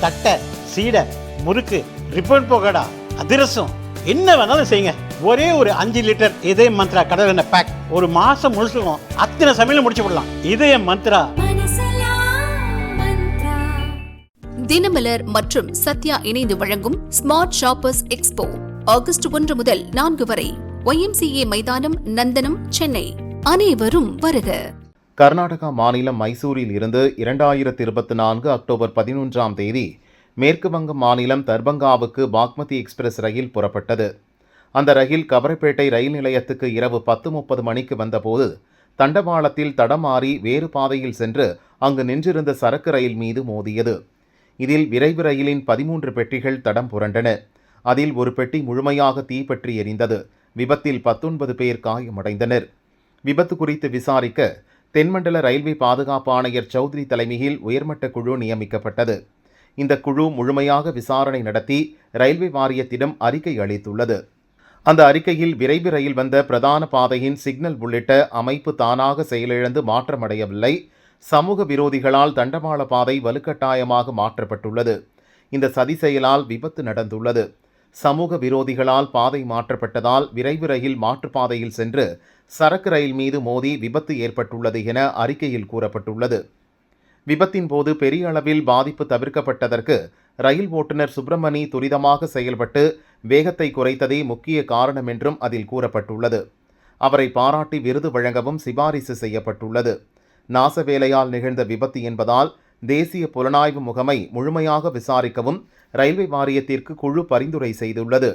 தட்டை சீடை முறுக்கு ரிப்பன் போகடா அதிரசம் என்ன வேணாலும் செய்யுங்க. ஒரே ஒரு அஞ்சு லிட்டர் இதய மந்த்ரா கடல் எண்ணெய் பேக் ஒரு மாசம் முழுசுக்கும் அத்தனை சமையலும் முடிச்சு விடலாம். இதய மந்த்ரா. தினமலர் மற்றும் சத்யா இணைந்து வழங்கும் ஸ்மார்ட் ஷாப்பர்ஸ் எக்ஸ்போ ஆகஸ்ட் ஒன்று முதல் நான்கு வரை. ஒய்எம்சிஏ மைதானம் நந்தனம் சென்னை. அனைவரும் வருக. கர்நாடகா மாநிலம் மைசூரில் இருந்து இரண்டாயிரத்தி இருபத்தி நான்கு அக்டோபர் பதினொன்றாம் தேதி மேற்கு வங்கம் மாநிலம் தர்பங்காவுக்கு பாக்மதி எக்ஸ்பிரஸ் ரயில் புறப்பட்டது. அந்த ரயில் கவரப்பேட்டை ரயில் நிலையத்துக்கு இரவு பத்து முப்பது மணிக்கு வந்தபோது தண்டவாளத்தில் தடமாறி வேறு பாதையில் சென்று அங்கு நின்றிருந்த சரக்கு ரயில் மீது மோதியது. இதில் விரைவு ரயிலின் பதிமூன்று பெட்டிகள் தடம் புரண்டன. அதில் ஒரு பெட்டி முழுமையாக தீப்பற்றி எரிந்தது. விபத்தில் பத்தொன்பது பேர் காயமடைந்தனர். விபத்து குறித்து விசாரிக்க தென்மண்டல ரயில்வே பாதுகாப்பு ஆணையர் சௌத்ரி தலைமையில் உயர்மட்ட குழு நியமிக்கப்பட்டது. இந்த குழு முழுமையாக விசாரணை நடத்தி ரயில்வே வாரியத்திடம் அறிக்கை அளித்துள்ளது. அந்த அறிக்கையில் விரைவு ரயில் வந்த பிரதான பாதையின் சிக்னல் உள்ளிட்ட அமைப்பு தானாக செயலிழந்து மாற்றமடையவில்லை. சமூக விரோதிகளால் தண்டவாள பாதை வலுக்கட்டாயமாக மாற்றப்பட்டுள்ளது. இந்த சதி செயலால் விபத்து நடந்துள்ளது. சமூக விரோதிகளால் பாதை மாற்றப்பட்டதால் விரைவு ரயில் மாற்றுப்பாதையில் சென்று சரக்கு ரயில் மீது மோதி விபத்து ஏற்பட்டுள்ளது என அறிக்கையில் கூறப்பட்டுள்ளது. விபத்தின் போது பெரிய அளவில் பாதிப்பு தவிர்க்கப்பட்டதற்கு ரயில் ஓட்டுநர் சுப்பிரமணி துரிதமாக செயல்பட்டு வேகத்தை குறைத்ததே முக்கிய காரணம் என்றும் அதில் கூறப்பட்டுள்ளது. அவரை பாராட்டி விருது வழங்கவும் சிபாரிசு செய்யப்பட்டுள்ளது. நாசவேலையால் நிகழ்ந்த விபத்து என்பதால் தேசிய புலனாய்வு முகமை முழுமையாக விசாரிக்கவும் ரயில்வே வாரியத்திற்கு குழு பரிந்துரை செய்துள்ளது.